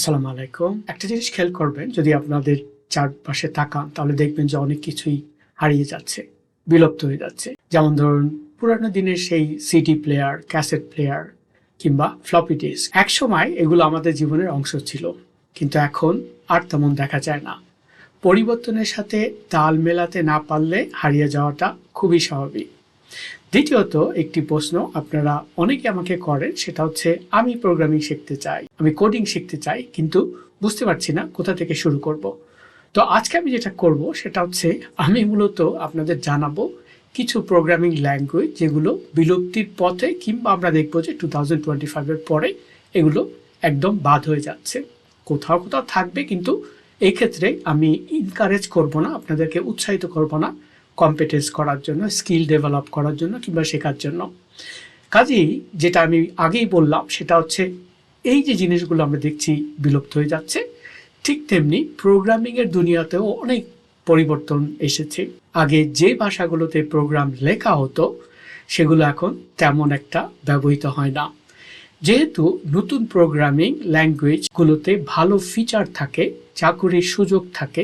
আসসালামু আলাইকুম। একটা জিনিস খেয়াল করবেন, যদি আপনাদের চারপাশে তাকান, তাহলে দেখবেন যে অনেক কিছুই হারিয়ে যাচ্ছে, বিলুপ্ত হয়ে যাচ্ছে। যেমন ধরুন, পুরানো দিনের সেই সিডি প্লেয়ার ক্যাসেট প্লেয়ার কিংবা ফ্লপি ডিস্ক এক সময় এগুলো আমাদের জীবনের অংশ ছিল, কিন্তু এখন আর তেমন দেখা যায় না। পরিবর্তনের সাথে তাল মেলাতে না পারলে হারিয়ে যাওয়াটা খুবই স্বাভাবিক। দ্বিতীয়ত একটি প্রশ্ন আপনারা অনেকে আমাকে করেন, সেটা হচ্ছে, আমি প্রোগ্রামিং শিখতে চাই, আমি কোডিং শিখতে চাই, কিন্তু বুঝতে পারছি না কোথা থেকে শুরু করব। তো আজকে আমি যেটা করব, সেটা হচ্ছে, আমি মূলত আপনাদের জানাব কিছু প্রোগ্রামিং ল্যাঙ্গুয়েজ যেগুলো বিলুপ্তির পথে কিংবা আমরা দেখব যে টু থাউজেন্ড টোয়েন্টি ফাইভের পরে এগুলো একদম বাদ হয়ে যাচ্ছে। কোথাও কোথাও থাকবে, কিন্তু এই ক্ষেত্রে আমি ইনকারেজ করব না, আপনাদেরকে উৎসাহিত করব না। কম্পিটেন্স করার জন্য স্কিল ডেভেলপ করার জন্য কিংবা শেখার জন্য। কাজেই যেটা আমি আগেই বললাম, সেটা হচ্ছে এই যে জিনিসগুলো আমরা দেখছি বিলুপ্ত হয়ে যাচ্ছে, ঠিক তেমনি প্রোগ্রামিংয়ের দুনিয়াতেও অনেক পরিবর্তন এসেছে। আগে যে ভাষাগুলোতে প্রোগ্রাম লেখা হতো, সেগুলো এখন তেমন একটা ব্যবহৃত হয় না। যেহেতু নতুন প্রোগ্রামিং ল্যাঙ্গুয়েজগুলোতে ভালো ফিচার থাকে, চাকুরির সুযোগ থাকে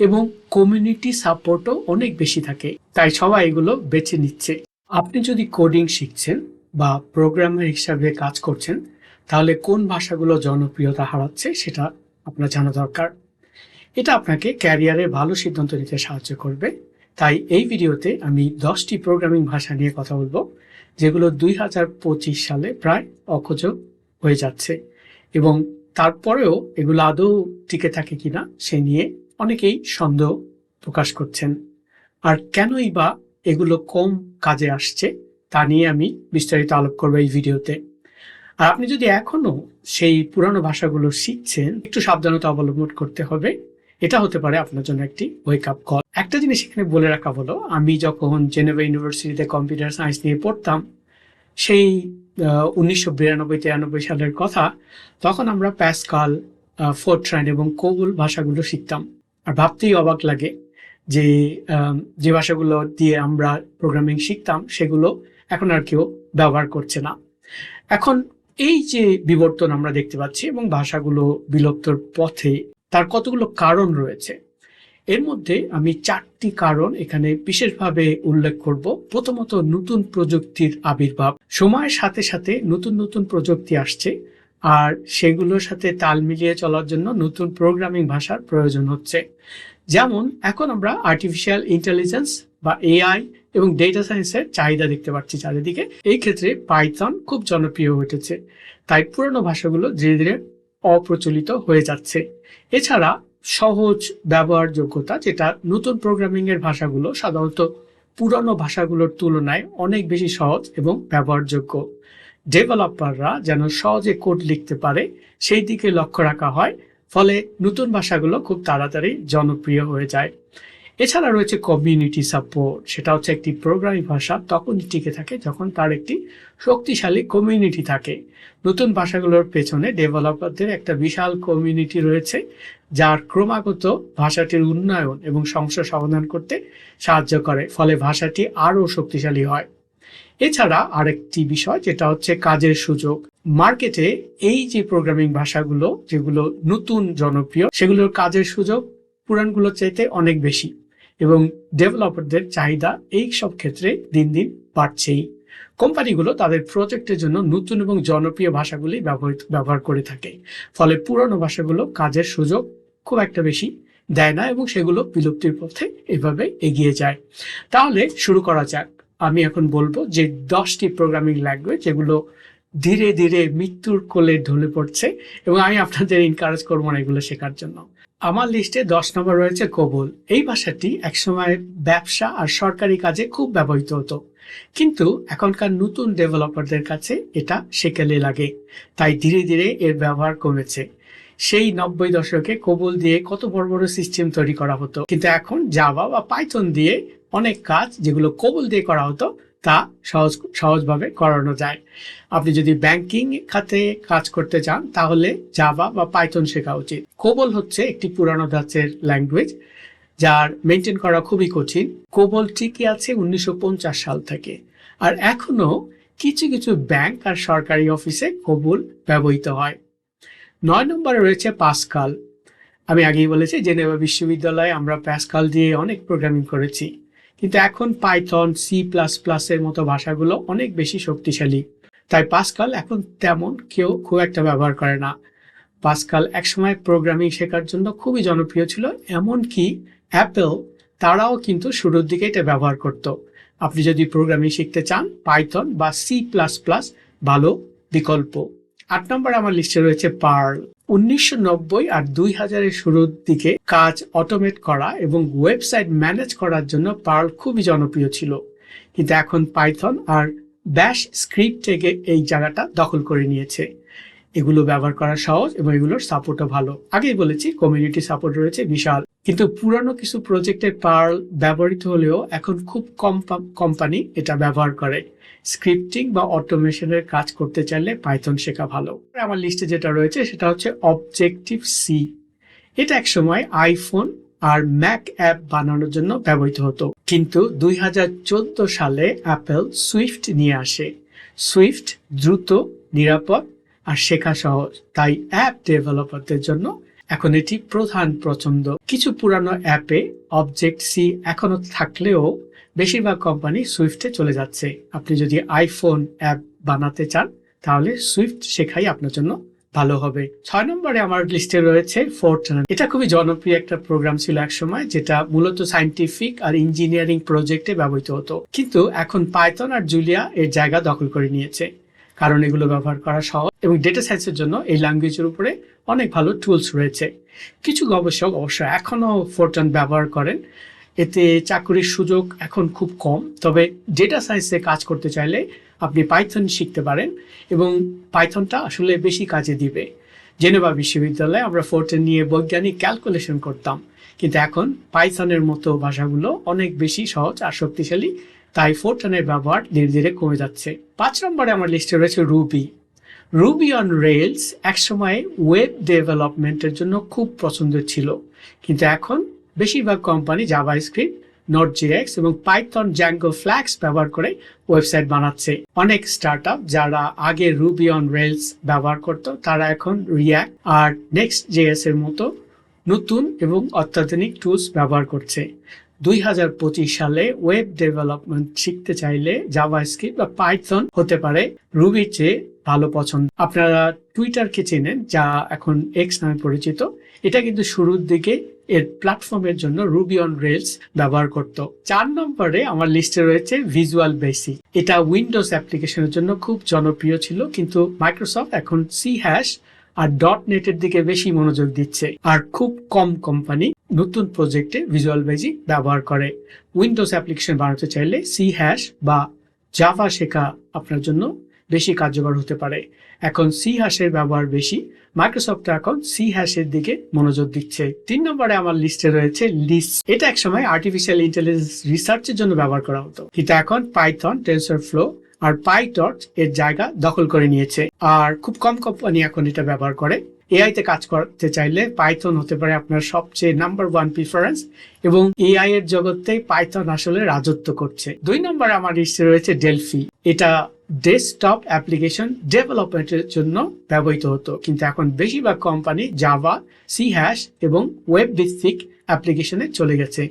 এবং কমিউনিটি সাপোর্টও অনেক বেশি থাকে। তাই সবাই এগুলো বেছে নিচ্ছে। আপনি যদি কোডিং শিখছেন বা প্রোগ্রামার হিসাবে কাজ করছেন, তাহলে কোন ভাষাগুলো জনপ্রিয়তা হারাচ্ছে সেটা আপনার জানা দরকার। এটা আপনাকে ক্যারিয়ারে ভালো সিদ্ধান্ত নিতে সাহায্য করবে। তাই এই ভিডিওতে আমি দশটি প্রোগ্রামিং ভাষা নিয়ে কথা বলব, যেগুলো দুই হাজার পঁচিশ সালে প্রায় অখোজক হয়ে যাচ্ছে। এবং তারপরেও এগুলো আদৌ টিকে থাকে কিনা সে নিয়ে অনেকেই সন্দেহ প্রকাশ করছেন। আর কেনই বা এগুলো কম কাজে আসছে, তা নিয়ে আমি বিস্তারিত আলোপ করব এই ভিডিওতে। আর আপনি যদি এখনও সেই পুরানো ভাষাগুলো শিখছেন, একটু সাবধানতা অবলম্বন করতে হবে। এটা হতে পারে আপনার জন্য একটি ওয়েক আপ কল একটা জিনিস এখানে বলে রাখা হলো, আমি যখন জেনেভা ইউনিভার্সিটিতে কম্পিউটার সায়েন্স নিয়ে পড়তাম, সেই উনিশশো বিরানব্বই, তিরানব্বই সালের কথা, তখন আমরা প্যাসকাল ফোর্ট্রাইন এবং কোবুল ভাষাগুলো শিখতাম। আর ভাবতেই অবাক লাগে যে যে ভাষাগুলো দিয়ে আমরা প্রোগ্রামিং শিখতাম, সেগুলো এখন আর কেউ ব্যবহার করছে না। এখন এই যে বিবর্তন আমরা দেখতে পাচ্ছি এবং ভাষাগুলো বিলুপ্তর পথে, তার কতগুলো কারণ রয়েছে? এর মধ্যে আমি চারটি কারণ এখানে বিশেষভাবে উল্লেখ করব। প্রথমত, নতুন প্রযুক্তির আবির্ভাব। সময়ের সাথে সাথে নতুন নতুন প্রযুক্তি আসছে। আর সেগুলোর সাথে তাল মিলিয়ে চলার জন্য নতুন প্রোগ্রামিং ভাষার প্রয়োজন হচ্ছে। যেমন, এখন আমরা আর্টিফিশিয়াল ইন্টেলিজেন্স বা এআই এবং ডেটা সায়েন্সের চাহিদা দেখতে পাচ্ছি চারিদিকে। এই ক্ষেত্রে পাইথন খুব জনপ্রিয় উঠেছে তাই পুরনো ভাষাগুলো ধীরে ধীরে অপ্রচলিত হয়ে যাচ্ছে। এছাড়া সহজ ব্যবহারযোগ্যতা, যেটা নতুন প্রোগ্রামিং এর ভাষাগুলো সাধারণত পুরনো ভাষাগুলোর তুলনায় অনেক বেশি সহজ এবং ব্যবহারযোগ্য। ডেভেলপাররা যেন সহজে কোড লিখতে পারে, সেই দিকে লক্ষ্য রাখা হয়, ফলে নতুন ভাষাগুলো খুব তাড়াতাড়ি জনপ্রিয় হয়ে যায়। এছাড়া রয়েছে কমিউনিটি সাপোর্ট সেটা হচ্ছে একটি প্রোগ্রামিং ভাষা তখন টিকে থাকে যখন তার একটি শক্তিশালী কমিউনিটি থাকে। নতুন ভাষাগুলোর পেছনে ডেভেলপারদের একটা বিশাল কমিউনিটি রয়েছে, যার ক্রমাগত ভাষাটির উন্নয়ন এবং সমস্যা সমাধান করতে সাহায্য করে, ফলে ভাষাটি আরও শক্তিশালী হয়। এছাড়া আরেকটি বিষয় যেটা হচ্ছে কাজের সুযোগ। মার্কেটে এই যে প্রোগ্রামিং ভাষাগুলো, যেগুলো নতুন জনপ্রিয়, সেগুলোর কাজের সুযোগ পুরানগুলোর চাইতে অনেক বেশি এবং ডেভেলপারদের চাহিদা এই সব ক্ষেত্রে দিন দিন বাড়ছেই। কোম্পানিগুলো তাদের প্রজেক্টের জন্য নতুন এবং জনপ্রিয় ভাষাগুলি ব্যবহৃত, ব্যবহার করে থাকে। ফলে পুরনো ভাষাগুলো কাজের সুযোগ খুব একটা বেশি দেয় না এবং সেগুলো বিলুপ্তির পথে এভাবে এগিয়ে যায়। তাহলে শুরু করা যাক। আমি এখন বলব যে দশটি প্রোগ্রামিং ল্যাঙ্গুয়েজ যেগুলো ধীরে ধীরে মৃত্যুর কোলে ঢলে পড়ছে এবং আমি আপনাদের এনকারেজ করব না এগুলো শেখার জন্য। আমার লিস্টে দশ নম্বর রয়েছে কবুল এই ভাষাটি একসময় ব্যবসা আর সরকারি কাজে খুব ব্যবহৃত হতো। কিন্তু এখনকার নতুন ডেভেলপারদের কাছে এটা সেকেলে লাগে। তাই ধীরে ধীরে এর ব্যবহার কমেছে। সেই নব্বই দশকে কবুল দিয়ে কত বড় বড় সিস্টেম তৈরি করা হতো। কিন্তু এখন জাভা বা পাইথন দিয়ে অনেক কাজ যেগুলো কবুল দিয়ে করা হতো, তা সহজ, সহজভাবে করানো যায়। আপনি যদি ব্যাংকিং খাতে কাজ করতে চান, তাহলে জাভা বা পাইথন শেখা উচিত। কোবল হচ্ছে একটি পুরানো ধাঁচের ল্যাঙ্গুয়েজ যার মেনটেন করা খুবই কঠিন। কোবল ঠিকই আছে উনিশশো পঞ্চাশ সাল থেকে। আর এখনও কিছু কিছু ব্যাংক আর সরকারি অফিসে কোবল ব্যবহৃত হয়। নয় নম্বরে রয়েছে পাসকাল আমি আগেই বলেছি জেনেভা বিশ্ববিদ্যালয়ে আমরা প্যাসকাল দিয়ে অনেক প্রোগ্রামিং করেছি। কিন্তু এখন পাইথন সি প্লাস প্লাসের মতো ভাষাগুলো অনেক বেশি শক্তিশালী। তাই পাসকাল এখন তেমন কেউ খুব একটা ব্যবহার করে না। পাসকাল একসময় প্রোগ্রামিং শেখার জন্য খুবই জনপ্রিয় ছিল, এমনকি অ্যাপেল তারাও কিন্তু শুরুর দিকে এটা ব্যবহার করত। আপনি যদি প্রোগ্রামিং শিখতে চান পাইথন বা সি প্লাস প্লাস ভালো বিকল্প। আট নম্বর আমার লিস্টে রয়েছে পার্ল উনিশশো নব্বই আর দুই হাজারের শুরুর দিকে কাজ অটোমেট করা এবং ওয়েবসাইট ম্যানেজ করার জন্য পার্ল খুবই জনপ্রিয় ছিল। কিন্তু এখন পাইথন আর ব্যাশ স্ক্রিপ্ট থেকে এই জায়গাটা দখল করে নিয়েছে। এগুলো ব্যবহার করা সহজ এবং এগুলোর সাপোর্টও ভালো। আগেই বলেছি কমিউনিটি সাপোর্ট রয়েছে, বিশাল। কিন্তু পুরানো কিছু প্রজেক্টে পার্ল ব্যবহৃত হলেও এখন খুব কম কোম্পানি এটা ব্যবহার করে। স্ক্রিপ্টিং বা অটোমেশনের কাজ করতে চাইলে পাইথন শেখা ভালো। আমার লিস্টে যেটা রয়েছে সেটা হচ্ছে অবজেক্টিভ সি এটা এক সময় আইফোন আর ম্যাক অ্যাপ বানানোর জন্য ব্যবহৃত হতো। কিন্তু দুই হাজার চোদ্দ সালে অ্যাপেল সুইফট নিয়ে আসে। সুইফট দ্রুত, নিরাপদ আর শেখা সহজ। তাই অ্যাপ ডেভেলপারদের জন্য এখন এটি প্রধান পছন্দ কিছু পুরানো অ্যাপে অবজেক্ট সি এখনও থাকলেও বেশিরভাগ কোম্পানি সুইফটে চলে যাচ্ছে। আপনি যদি আইফোন অ্যাপ বানাতে চান, তাহলে সুইফট শেখাই আপনার জন্য ভালো হবে। ছয় নম্বরে আমার লিস্টে রয়েছে ফোর্টনান এটা খুবই জনপ্রিয় একটা প্রোগ্রাম ছিল এক সময় যেটা মূলত সাইন্টিফিক আর ইঞ্জিনিয়ারিং প্রজেক্টে ব্যবহৃত হতো। কিন্তু এখন পাইথন আর জুলিয়া এর জায়গা দখল করে নিয়েছে। কারণ এগুলো ব্যবহার করা সহজ এবং ডেটা সায়েন্সের জন্য এই ল্যাঙ্গুয়েজের উপরে অনেক ভালো টুলস রয়েছে। কিছু গবেষক অবশ্য এখনও ফোরটন ব্যবহার করেন। এতে চাকরির সুযোগ এখন খুব কম। তবে ডেটা সায়েন্সে কাজ করতে চাইলে আপনি পাইথন শিখতে পারেন এবং পাইথনটা আসলে বেশি কাজে দিবে। জেনেভা বিশ্ববিদ্যালয়ে আমরা ফোরটেন নিয়ে বৈজ্ঞানিক ক্যালকুলেশন করতাম। কিন্তু এখন পাইথনের মতো ভাষাগুলো অনেক বেশি সহজ আর শক্তিশালী, তাই ফোরটনের ব্যবহার ধীরে ধীরে কমে যাচ্ছে। পাঁচ নম্বরে আমার লিস্টে রয়েছে রুবি রুবি অন রেলস একসময় ওয়েব ডেভেলপমেন্টের জন্য খুব পছন্দের ছিল, কিন্তু এখন বেশিরভাগ কোম্পানি জাভা স্ক্রিপ্ট নোট জিএক্স এবং পাইথন জ্যাঙ্গো ফ্ল্যাক্স ব্যবহার করে ওয়েবসাইট বানাচ্ছে। অনেক স্টার্ট যারা আগে রুবি অন রেলস ব্যবহার করত, তারা এখন রিয়াক্ট আর নেক্সট জেএস এর মতো নতুন এবং অত্যাধুনিক টুলস ব্যবহার করছে। দুই হাজার পঁচিশ সালে ওয়েব ডেভেলপমেন্ট শিখতে চাইলে জাভা স্ক্রিপ্ট বা পাইথন হতে পারে। রুবির চেয়ে ভালো পছন্দ। আপনারা টুইটারকে চেনেন, যা এখন এক্স নামে পরিচিত। এটা কিন্তু শুরুর দিকে এর প্ল্যাটফর্মের জন্য রুবি অন রেলস ব্যবহার করত। চার নম্বরে আমার লিস্টে রয়েছে ভিজুয়াল বেসিক এটা উইন্ডোজ অ্যাপ্লিকেশনের জন্য খুব জনপ্রিয় ছিল, কিন্তু মাইক্রোসফট এখন সি হ্যাশ আর ডট নেটের দিকে বেশি মনোযোগ দিচ্ছে। আর খুব কম কোম্পানি নতুন প্রজেক্টে ভিজুয়াল বেসিক ব্যবহার করে। উইন্ডোজ অ্যাপ্লিকেশন বানাতে চাইলে সি হ্যাশ বা জাভা শেখা আপনার জন্য বেশি কার্যকর হতে পারে। এখন সি হ্যাশের ব্যবহার বেশি। মাইক্রোসফট এখন সি হ্যাশের দিকে মনোযোগ দিচ্ছে। তিন নম্বরে আমার লিস্টে রয়েছে লিস্ট এটা একসময় আর্টিফিশিয়াল ইন্টেলিজেন্স রিসার্চের জন্য ব্যবহার করা হতো। কিন্তু এখন পাইথন টেন্সর ফ্লো আর পাইটর্চ এর জায়গা দখল করে নিয়েছে। আর খুব কম কোম্পানি এখন এটা ব্যবহার করে। এআই তে কাজ করতে চাইলে পাইথন হতে পারে আপনার সবচেয়ে নাম্বার ওয়ান প্রিফারেন্স এবং এআই এর জগতে পাইথন আসলে রাজত্ব করছে। দুই নম্বর আমার লিস্টে রয়েছে ডেলফি এটা ডেস্কটপ অ্যাপ্লিকেশন ডেভেলপমেন্টের জন্য ব্যবহৃত হতো। কিন্তু এখন বেশিরভাগ কোম্পানি জাভা সি হ্যাশ এবং ওয়েব ভিত্তিক অ্যাপ্লিকেশনে চলে গেছে।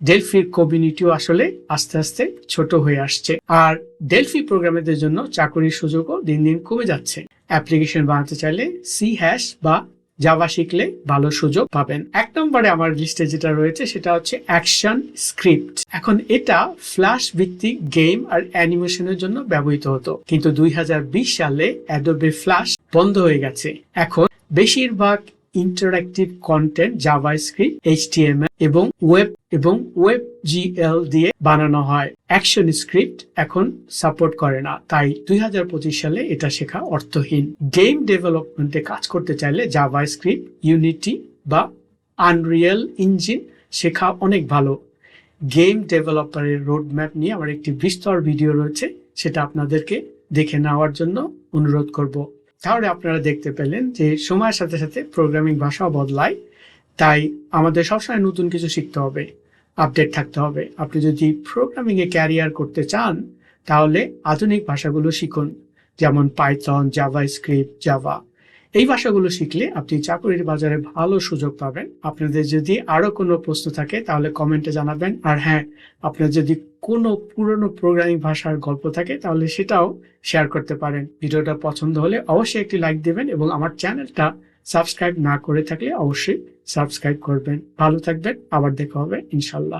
ডেলফির কমিউনিটিও আসলে আস্তে আস্তে ছোট হয়ে আসছে। আর ডেলফি প্রোগ্রামের জন্য চাকরির সুযোগও দিন দিন কমে যাচ্ছে। অ্যাপ্লিকেশন বানাতে চাইলে সি হ্যাশ বা জাভা শিখলে ভালো সুযোগ পাবেন। এক নম্বরে আমার লিস্টে যেটা রয়েছে সেটা হচ্ছে অ্যাকশন স্ক্রিপ্ট এখন এটা ফ্ল্যাশ ভিত্তিক গেম আর অ্যানিমেশনের জন্য ব্যবহৃত হতো। কিন্তু দুই হাজার বিশ সালে অ্যাডোবে ফ্ল্যাশ বন্ধ হয়ে গেছে। এখন বেশিরভাগ interactive content JavaScript HTML এবং ওয়েব এবং ওয়েব জিএল দিয়ে বানানো হয়। অ্যাকশন স্ক্রিপ্ট এখন সাপোর্ট করে না। তাই দুই হাজার পঁচিশ সালে এটা শেখা অর্থহীন। গেম ডেভেলপমেন্টে কাজ করতে চাইলে জাভা স্ক্রিপ্ট ইউনিটি বা আনরিয়েল ইঞ্জিন শেখা অনেক ভালো। গেম ডেভেলপারের রোড ম্যাপ নিয়ে আমার একটি বিস্তর ভিডিও রয়েছে, সেটা আপনাদেরকে দেখে নেওয়ার জন্য অনুরোধ করব। তাহলে আপনারা দেখতে পেলেন যে সময়ের সাথে সাথে প্রোগ্রামিং ভাষাও বদলায়। তাই আমাদের সবসময় নতুন কিছু শিখতে হবে আপডেট থাকতে হবে। আপনি যদি প্রোগ্রামিংয়ে ক্যারিয়ার করতে চান, তাহলে আধুনিক ভাষাগুলো শিখুন, যেমন পাইথন জাভা স্ক্রিপ্ট জাভা এই ভাষাগুলো শিখলে আপনি চাকরির বাজারে ভালো সুযোগ পাবেন। আপনাদের যদি আরও কোনো প্রশ্ন থাকে তাহলে কমেন্টে জানাবেন। আর হ্যাঁ আপনার যদি কোনো পুরনো প্রোগ্রামিং ভাষার গল্প থাকে তাহলে সেটাও শেয়ার করতে পারেন। ভিডিওটা পছন্দ হলে অবশ্যই একটি লাইক দেবেন এবং আমার চ্যানেলটা সাবস্ক্রাইব না করে থাকলে অবশ্যই সাবস্ক্রাইব করবেন। ভালো থাকবেন, আবার দেখা হবে ইনশাল্লাহ।